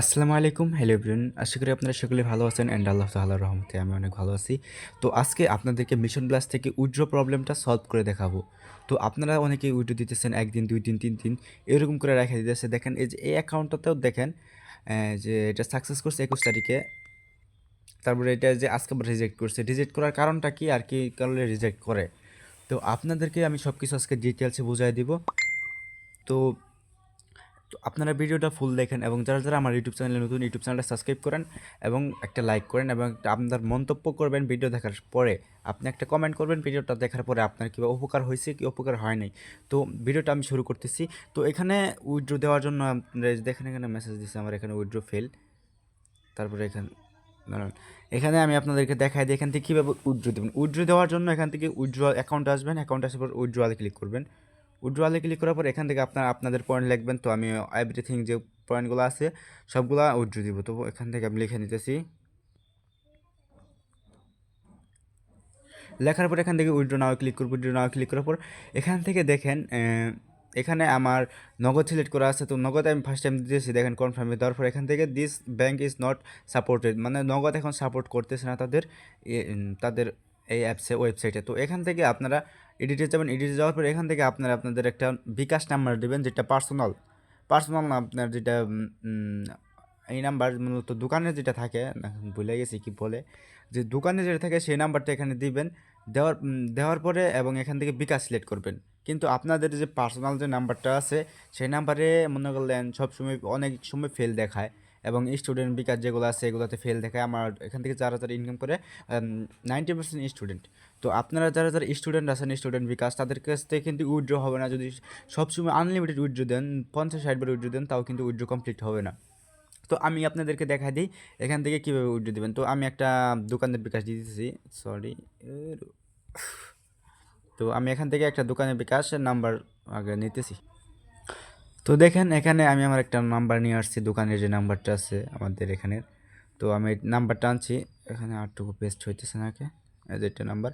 আসসালামু আলাইকুম। Hello everyone আশা করি আপনারা সকলে ভালো আছেন অ্যান্ড আল্লাহ তাআলার রহমতে আমি অনেক ভালো আছি। তো আজকে আপনাদেরকে মিশন প্লাস থেকে উইড্রো প্রবলেমটা সলভ করে দেখাবো। তো আপনারা অনেকেই উইড্রো দিতেছেন, একদিন, দুই দিন, তিন দিন, এরকম করে রেখে দিতেছে। দেখেন এই যে এই অ্যাকাউন্টটাতেও দেখেন যে এটা সাকসেস করছে একুশ তারিখে। তারপরে এটা যে আজকে রিজেক্ট করছে। রিজেক্ট করার কারণটা কি? আর কি কারণে রিজেক্ট করে? তো আপনাদেরকে আমি সব কিছু আজকে ডিটেলসে বুঝাই দিব। তো তো আপনারা ভিডিওটা ফুল দেখেন এবং যারা যারা আমার ইউটিউব চ্যানেলে নতুন ইউটিউব চ্যানেলটা সাবস্ক্রাইব করেন এবং একটা লাইক করেন এবং একটা আপনার মন্তব্য করবেন ভিডিও দেখার পরে, আপনি একটা কমেন্ট করবেন ভিডিওটা দেখার পরে আপনার কীভাবে উপকার হয়েছে, কি উপকার হয় নাই। তো ভিডিওটা আমি শুরু করতেছি। তো এখানে উইথড্র দেওয়ার জন্য দেখেন, এখানে মেসেজ দিচ্ছে আমার, এখানে উইথড্র ফেল তারপরে এখানে, দাঁড়ান। এখানে আমি আপনাদেরকে দেখাই দিই, এখান থেকে কীভাবে উইথড্র দেবেন। উইথড্র দেওয়ার জন্য এখান থেকে উইথড্র অ্যাকাউন্ট আসবেন অ্যাকাউন্ট আসার পর উইথড্রয়ালে ক্লিক করবেন। উইথড্রয়ালে ক্লিক করার পর এখান থেকে আপনার, আপনাদের পয়েন্ট লিখবেন। তো আমি এভরিথিং যে পয়েন্টগুলো আছে, সবগুলো উইথড্র দিব। তো এখান থেকে আমি লিখে নিতেছি। লেখার পর এখান থেকে উইড্রো নাও ক্লিক করব। উইড্রো নাও ক্লিক করার পর এখান থেকে দেখেন এখানে আমার নগদ সিলেক্ট করা আছে। তো নগদ আমি ফার্স্ট টাইম দিতেছি। দেখেন কনফার্মে দেওয়ার পর এখান থেকে this bank is not supported মানে নগদ এখন সাপোর্ট করতেছে না তাদের তাদের এই অ্যাপসে, ওয়েবসাইটে। তো এখান থেকে আপনারা এডিটে যাবেন, এডিটে যাওয়ার পর এখান থেকে আপনারা আপনাদের একটা বিকাশ নাম্বার দেবেন, যেটা পার্সোনাল। পার্সোনাল না, আপনার যেটা এই নাম্বার মূলত দোকানে যেটা থাকে ভুলে গেছি কি বলে, যে দোকানে যেটা থাকে সেই নাম্বারটা এখানে দিবেন, দেওয়ার দেওয়ার পরে এবং এখান থেকে বিকাশ সিলেক্ট করবেন। কিন্তু আপনাদের যে পার্সোনাল যে নাম্বারটা আছে, সেই নাম্বারে মনে করলেন সবসময় অনেক সময় ফেল দেখায়। এবং স্টুডেন্ট বিকাশ যেগুলো আছে, এগুলোতে ফেল দেখায় আমার এখান থেকে যারা যারা ইনকাম করে নাইনটি পার্সেন্ট স্টুডেন্ট তো আপনারা যারা যারা স্টুডেন্ট আছেন স্টুডেন্ট বিকাশ, তাদের কাছ থেকে কিন্তু উইথড্র হবে না। যদি সবসময় আনলিমিটেড উইথড্র দেন, পঞ্চাশ, ষাট বার উইথড্র দেন, তাও কিন্তু উইথড্র কমপ্লিট হবে না। তো আমি আপনাদেরকে দেখা দিই, এখান থেকে কীভাবে উইথড্র দেবেন। তো আমি একটা দোকানের বিকাশ দিয়ে দিতেছি সরি তো আমি এখান থেকে একটা দোকানের বিকাশের নাম্বার আগে নিতেছি। তো দেখেন, এখানে আমি আমার একটা নাম্বার নিয়ে আসছি, দোকানের যে নাম্বারটা আছে আমাদের এখানের। তো আমি নাম্বারটা আনছি, এখানে আটটুকু পেস্ট হইতেছে নাকি একটা নাম্বার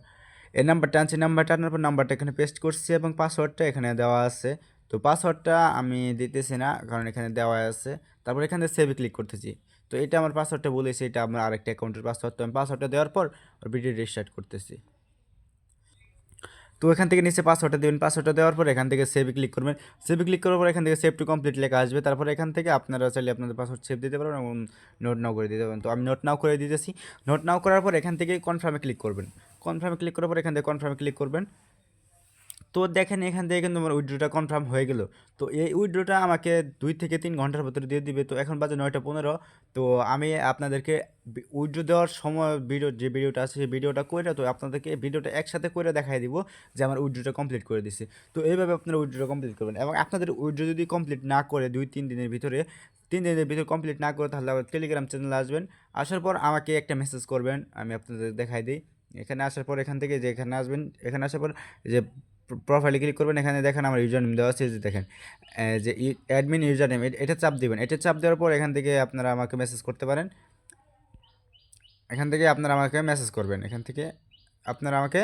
এই নাম্বারটা আনছি নাম্বারটা আনার পর নাম্বারটা এখানে পেস্ট করছি এবং পাসওয়ার্ডটা এখানে দেওয়া আছে। তো পাসওয়ার্ডটা আমি দিতেছি না, কারণ এখানে দেওয়া আছে। তারপর এখানে সেভে ক্লিক করতেছি। তো এটা আমার পাসওয়ার্ডটা বলেছি, এটা আমার আরেকটা অ্যাকাউন্টের পাসওয়ার্ড তো আমি পাসওয়ার্ডটা দেওয়ার পর ভিডিও রিস্টার্ট করতেছি। তো এখান থেকে নিচে পাসওয়ার্ডটা দেবেন। পাসওয়ার্ডটা দেওয়ার পর এখান থেকে সেভে ক্লিক করবেন। সেভে ক্লিক করার পর এখান থেকে সেভ টু কমপ্লিট লেখা আসবে। তারপর এখান থেকে আপনারা চাইলে আপনাদের পাসওয়ার্ড সেভ দিতে পারবেন এবং নোট নাও করে দিতে পারবেন। তো আমি নোট নাও করে দিতেছি। নোট নাও করার পর এখান থেকে কনফার্মে ক্লিক করবেন। কনফার্মে ক্লিক করার পর এখান থেকে কনফার্মে ক্লিক করবেন। তো দেখেন এখান থেকে কিন্তু আমার উইড্রোটা কনফার্ম হয়ে গেল। তো এই উইড্রোটা আমাকে দুই থেকে তিন ঘণ্টার ভিতরে দিয়ে দিবে। তো এখন বাজে নয়টা পনেরো। তো আমি আপনাদেরকে উইড্রো দেওয়ার সময় ভিডিও যে ভিডিওটা আছে সেই ভিডিওটা করে তো আপনাদেরকে ভিডিওটা একসাথে করে দেখাই দিব যে আমার উইড্রোটা কমপ্লিট করে দিছে। তো এইভাবে আপনারা উইড্রোটা কমপ্লিট করবেন এবং আপনাদের উইড্রো যদি কমপ্লিট না করে দুই, তিন দিনের ভিতরে, তিন দিনের ভিতরে কমপ্লিট না করে তাহলে আবার টেলিগ্রাম চ্যানেলে আসবেন। আসার পর আমাকে একটা মেসেজ করবেন, আমি আপনাদের দেখাই দিই। এখানে আসার পর এখান থেকে যে এখানে আসবেন, এখানে আসার পর যে প্রোফাইলে ক্লিক করবেন, এখানে দেখেন আমার ইউজার নেম দেওয়া আছে দেখেন যে অ্যাডমিন ইউজার নেম এটা চাপ দিবেন, এটা চাপ দেওয়ার পর এখান থেকে আপনারা আমাকে মেসেজ করতে পারেন। এখান থেকে আপনারা আমাকে মেসেজ করবেন, এখান থেকে আপনারা আমাকে,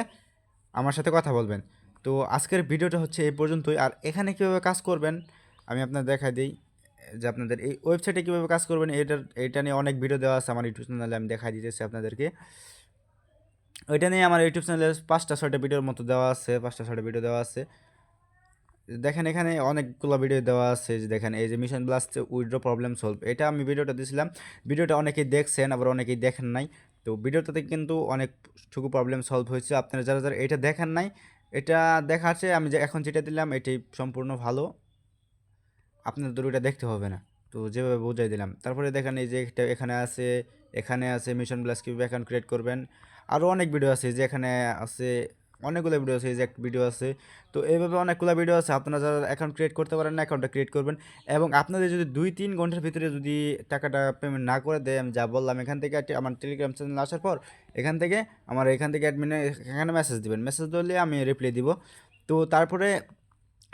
আমার সাথে কথা বলবেন। তো আজকের ভিডিওটা হচ্ছে এই পর্যন্তই, আর এখানে কীভাবে কাজ করবেন, আমি আপনার দেখাই দিই, যে আপনাদের এই ওয়েবসাইটে কীভাবে কাজ করবেন, এটার, এটা নিয়ে অনেক ভিডিও দেওয়া আছে, আমার ইউটিউব চ্যানেলে আমি দেখাই দিতেছি আপনাদেরকে। ওইটা নিয়ে আমার ইউটিউব চ্যানেলে পাঁচটা, ছয়টা ভিডিওর মতো দেওয়া আছে, পাঁচটা, ছয়টা ভিডিও দেওয়া আছে। দেখেন এখানে অনেকগুলো ভিডিও দেওয়া আছে, যে দেখেন এই যে mission blast withdraw problem solve এটা আমি ভিডিওটা দিয়েছিলাম। ভিডিওটা অনেকেই দেখছেন, আবার অনেকেই দেখেন নাই। তো ভিডিওটাতে কিন্তু অনেকটুকু প্রবলেম সলভ হয়েছে। আপনারা যারা যারা এটা দেখেন নাই, এটা দেখাচ্ছে আমি যে এখন যেটা দিলাম এটি সম্পূর্ণ ভালো। আপনাদের ওইটা দেখতে হবে না। তো যেভাবে বোঝাই দিলাম। তারপরে দেখেন এই যে এখানে আছে এখানে আছে মিশন প্লাস কীভাবে অ্যাকাউন্ট ক্রিয়েট করবেন। আরও অনেক ভিডিও আছে যে এখানে আছে, অনেকগুলো ভিডিও আছে যে একটা ভিডিও আছে। তো এইভাবে অনেকগুলো ভিডিও আছে, আপনারা যারা অ্যাকাউন্ট ক্রিয়েট করতে পারেন না অ্যাকাউন্টটা ক্রিয়েট করবেন। এবং আপনাদের যদি দুই তিন ঘণ্টার ভিতরে যদি টাকাটা পেমেন্ট না করে দেয়, আমি যা বললাম, এখান থেকে আমার টেলিগ্রাম চ্যানেল আসার পর এখান থেকে আমার এখান থেকে অ্যাডমিনে এখানে মেসেজ দিবেন। মেসেজ দিলে আমি রিপ্লাই দিব। তো তারপরে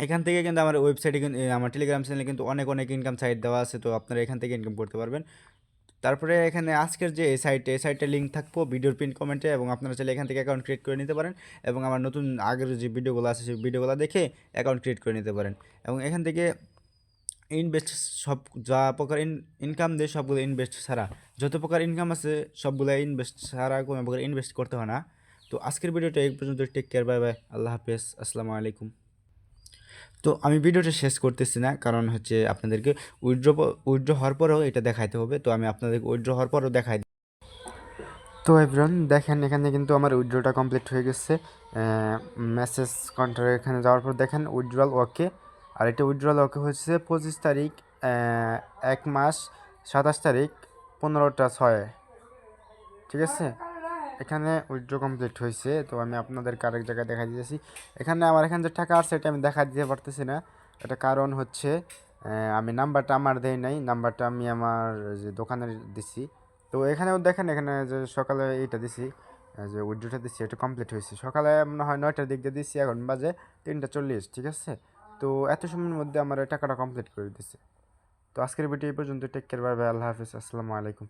এখান থেকে কিন্তু আমার ওয়েবসাইটে কিন্তু, আমার টেলিগ্রাম চ্যানেলে কিন্তু অনেক অনেক ইনকাম সাইট দেওয়া আছে, তো আপনারা এখান থেকে ইনকাম করতে পারবেন। তারপরে এখানে আজকের যে এই সাইটে এই সাইটে লিঙ্ক থাকব ভিডিওর পিন কমেন্টে এবং আপনারা চাইলে এখান থেকে অ্যাকাউন্ট ক্রিয়েট করে নিতে পারেন এবং আমার নতুন আগের যে ভিডিওগুলো আছে, সেই ভিডিওগুলো দেখে অ্যাকাউন্ট ক্রিয়েট করে নিতে পারেন। এবং এখান থেকে ইনভেস্ট সব যা প্রকার ইনকাম দেয় সবগুলো ইনভেস্ট ছাড়া। যত প্রকার ইনকাম আছে, সবগুলো ইনভেস্ট ছাড়া কোনো প্রকার ইনভেস্ট করতে হয় না। তো আজকের ভিডিওটা এই পর্যন্ত টেক কেয়ার বাই বাই আল্লাহ হাফেজ। আসসালামু আলাইকুম। তো আমি ভিডিওটা শেষ করতেছি না, কারণ হচ্ছে আপনাদেরকে উইথড্র উইথড্র হওয়ার পরেও এটা দেখাইতে হবে। তো আমি আপনাদেরকে উইথড্র হওয়ার পরেও দেখাই তো এভরিওয়ান দেখেন এখানে কিন্তু আমার উইথড্রটা কমপ্লিট হয়ে গেছে। মেসেজ কাউন্টারে এখানে যাওয়ার পর দেখেন উইথড্রল ওকে আর এটা উইথড্রল ওকে হচ্ছে পঁচিশ তারিখ এক মাস সাতাশ তারিখ, পনেরোটা ছয়। ঠিক আছে? এখানে উইড্রো কমপ্লিট হয়েছে তো আমি আপনাদেরকে আরেক জায়গায় দেখা দিতেছি। এখানে আমার এখানে যে টাকা আছে, এটা আমি দেখা দিতে পারতেছি না। এটা কারণ হচ্ছে আমি নাম্বারটা আমার দেই নাই, নাম্বারটা আমি আমার যে দোকানের দিছি। তো এখানেও দেখেন, এখানে যে সকালে এইটা দিছি যে উইড্রোটা দিছি, এটা কমপ্লিট হয়েছে সকালে মনে হয় নয়টার দিক দিয়ে দিছি, এখন বাজে তিনটা চল্লিশ, ঠিক আছে? তো এত সময়ের মধ্যে আমার টাকাটা কমপ্লিট করে দিছে। তো আজকের ভিডিও এই পর্যন্ত টেক কেয়ার বাই বাই আল্লাহ হাফিজ, আসসালামু আলাইকুম।